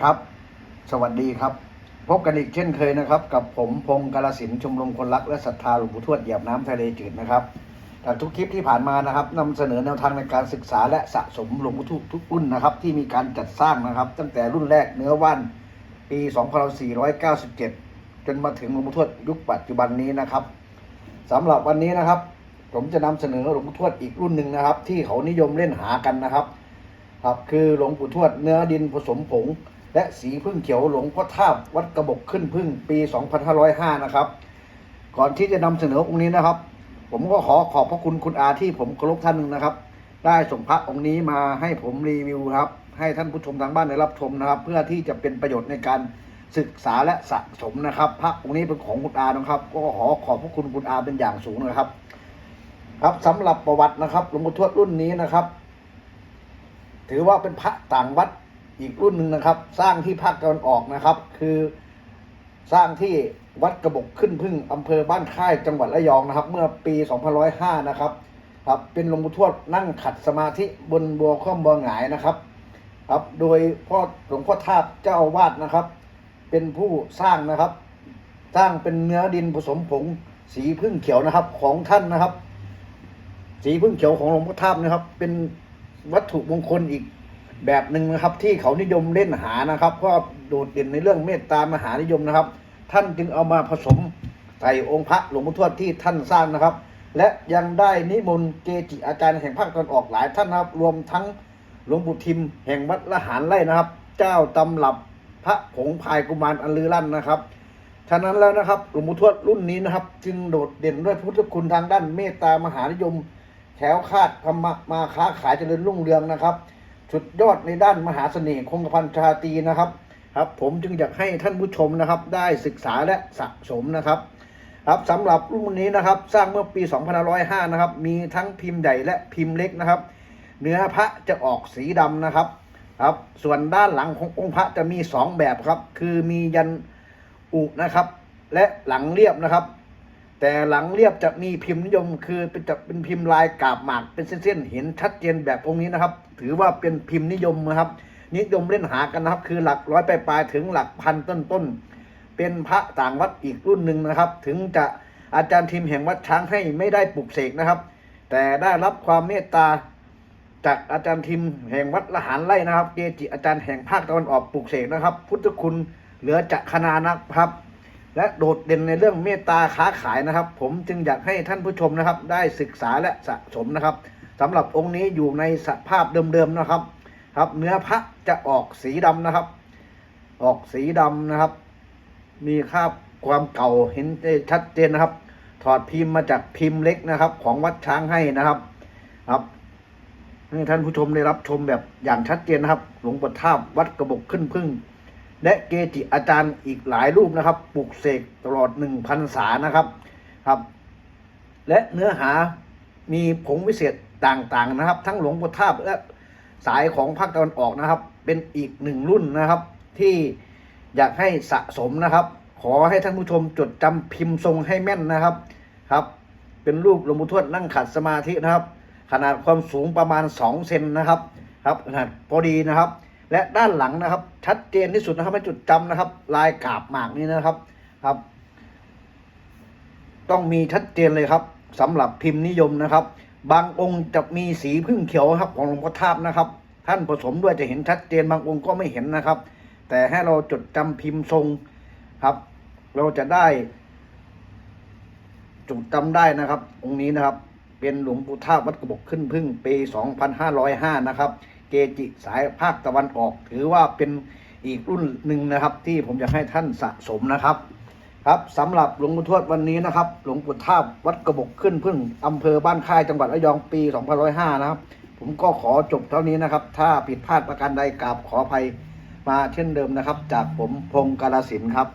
ครับ สวัสดีครับ พบกันอีกเช่นเคยนะครับ กับผมพงศ์กาลสินธุ์ชมรมคนรักและศรัทธาหลวงปู่ทวดเหยียบน้ำทะเลจืดนะครับจากทุกคลิปที่ผ่านมานะครับนำเสนอแนวทางในการศึกษาและสะสมหลวงปู่ทวดทุกรุ่นนะครับ ที่มีการจัดสร้างนะครับ ตั้งแต่รุ่นแรกเนื้อว่านปี 2497 จนมาถึงหลวงปู่ทวดยุคปัจจุบันนี้นะครับสำหรับวันนี้นะครับ ผมจะนำเสนอหลวงปู่ทวดอีกรุ่นหนึ่งนะครับ ที่เขานิยมเล่นหากันนะครับครับคือหลวงปู่ทวดเนื้อดินผสมผง และสีพึ่งเขียวหลวงพ่อทาบวัดกระบอกขึ้นพึ่งปี 2505 นะครับ ก่อนที่จะนำเสนอองค์นี้นะครับ ผมก็ขอขอบพระคุณคุณอาที่ผมเคารพท่านหนึ่งนะครับ ได้ส่งพระองค์นี้มาให้ผมรีวิวครับ ให้ท่านผู้ชมทางบ้านได้รับชมนะครับ เพื่อที่จะเป็นประโยชน์ในการศึกษาและสะสมนะครับ พระองค์นี้เป็นของคุณอานะครับ ก็ขอขอบพระคุณคุณอาเป็นอย่างสูงนะครับ ครับสำหรับประวัตินะครับหลวงปู่ทวดรุ่นนี้นะครับ ถือว่าเป็นพระต่างวัด อีกรุ่นหนึ่งนะครับ สร้างที่ภาคตะวันออกนะครับ คือสร้างที่วัดกระบอกขึ้นพึ่งอำเภอบ้านค่ายจังหวัดระยองนะครับ เมื่อปี2505นะครับครับเป็นหลวงปู่ทวดนั่งขัดสมาธิบนบัวข้อมบัวหงายนะครับ ครับโดยพ่อหลวงพ่อทาบเจ้าอาวาสนะครับ เป็นผู้สร้างนะครับ สร้างเป็นเนื้อดินผสมผงสีพึ่งเขียวนะครับ ของท่านนะครับ สีพึ่งเขียวของหลวงพ่อทาบนะครับ เป็นวัตถุมงคลอีก แบบหนึ่งนะครับที่เขานิยมเล่นหานะครับ เพราะโดดเด่นในเรื่องเมตตามหานิยมนะครับ ท่านจึงเอามาผสมใส่องค์พระหลวงพ่อทวดที่ท่านสร้างนะครับ และยังได้นิมนต์เกจิอาจารย์แห่งภาคตะวันออกหลายท่านนะครับ รวมทั้งหลวงปู่ทิม แห่งวัดละหารไร่นะครับ เจ้าตำรับพระผงพายกุมารอันลือลั่นนะครับฉะนั้นแล้วนะครับหลวงปู่ทวดรุ่นนี้นะครับ จึงโดดเด่นด้วยพุทธคุณทางด้านเมตตามหานิยม แถวคาดธรรมมาค้าขายเจริญรุ่งเรืองนะครับ สุดยอดในด้านมหาเสน่ห์คงกระพันชาตรีนะครับ ครับ ผมจึงอยากให้ท่านผู้ชมนะครับ ได้ศึกษาและสะสมนะครับ ครับสำหรับรุ่นนี้นะครับ สร้างเมื่อปี2505นะครับ มีทั้งพิมพ์ใหญ่และพิมพ์เล็กนะครับ เนื้อพระจะออกสีดำนะครับ ครับ ส่วนด้านหลังขององค์พระจะมีสองแบบครับ คือมียันอุนะครับ และหลังเรียบนะครับ แต่หลังเรียบจะมีพิมพ์นิยม คือเป็นจะเป็นพิมพ์ลายกาบหมากเป็นเส้นๆเห็นชัดเจนแบบองค์นี้นะครับ ถือว่าเป็นพิมพ์นิยมนะครับ นิยมเล่นหากันนะครับ คือหลักร้อยปลายๆถึงหลักพันต้นๆเป็นพระต่างวัดอีกรุ่นหนึ่งนะครับ ถึงจะอาจารย์ทีมแห่งวัดช้างให้ไม่ได้ปลุกเสกนะครับ แต่ได้รับความเมตตาจากอาจารย์ทิมแห่งวัดละหารไร่นะครับเกจิอาจารย์แห่งภาคตะวันออกปลูกเสกนะครับ พุทธคุณเหลือจะขนานะครับ และโดดเด่นในเรื่องเมตตาค้าขายนะครับ ผมจึงอยากให้ท่านผู้ชมนะครับ ได้ศึกษาและสะสมนะครับสำหรับองค์นี้อยู่ในสภาพเดิมๆนะครับ ครับ เนื้อพระจะออกสีดำนะครับ ออกสีดำนะครับ มีคราบความเก่าเห็นได้ชัดเจนนะครับ ถอดพิมพ์มาจากพิมพ์เล็กนะครับ ของวัดช้างให้นะครับ ครับให้ท่านผู้ชมได้รับชมแบบอย่างชัดเจนนะครับ หลวงปู่ท่าบวัดกระบอกขึ้นพึ่ง และเกจิอาจารย์อีกหลายรูปนะครับปลุกเสกตลอดหนึ่งพันษานะครับครับ และเนื้อหามีผงวิเศษต่างๆนะครับ ทั้งหลวงปู่ทาบและสายของภาคตะวันออกนะครับ เป็นอีกหนึ่งรุ่นนะครับ ที่อยากให้สะสมนะครับ ขอให้ท่านผู้ชมจดจำพิมพ์ทรงให้แม่นนะครับครับ เป็นรูปหลวงปู่ทวดนั่งขัดสมาธินะครับ ขนาดความสูงประมาณ 2 เซนนะครับ ครับขนาดพอดีนะครับ และด้านหลังนะครับ ชัดเจนที่สุดนะครับให้จุดจำนะครับ ลายกาบหมากนี้นะครับครับ ต้องมีชัดเจนเลยครับสำหรับพิมพ์นิยมนะครับ บางองค์จะมีสีพึ่งเขียวครับ ของหลวงพ่อทาบนะครับ ท่านผสมด้วยจะเห็นชัดเจนบางองค์ก็ไม่เห็นนะครับ แต่ให้เราจดจำพิมพ์ทรงครับ เราจะได้จดจำได้นะครับ องค์นี้นะครับ เป็นหลวงปู่ทาบวัดกระบอกขึ้นพึ่งปี 2505 นะครับ เกจิสายภาคตะวันออก ถือว่าเป็นอีกรุ่นหนึ่งนะครับ ที่ผมจะให้ท่านสะสมนะครับ ครับสำหรับหลวงปู่ทวดวันนี้นะครับ หลวงปู่ท่าบวัดกระบอกขึ้นพึ่งอำเภอบ้านค่ายจังหวัดระยองปี2505นะครับ ผมก็ขอจบเท่านี้นะครับ ถ้าผิดพลาดประการใดกราบขออภัยมาเช่นเดิมนะครับ จากผมพงศ์กาลสินครับ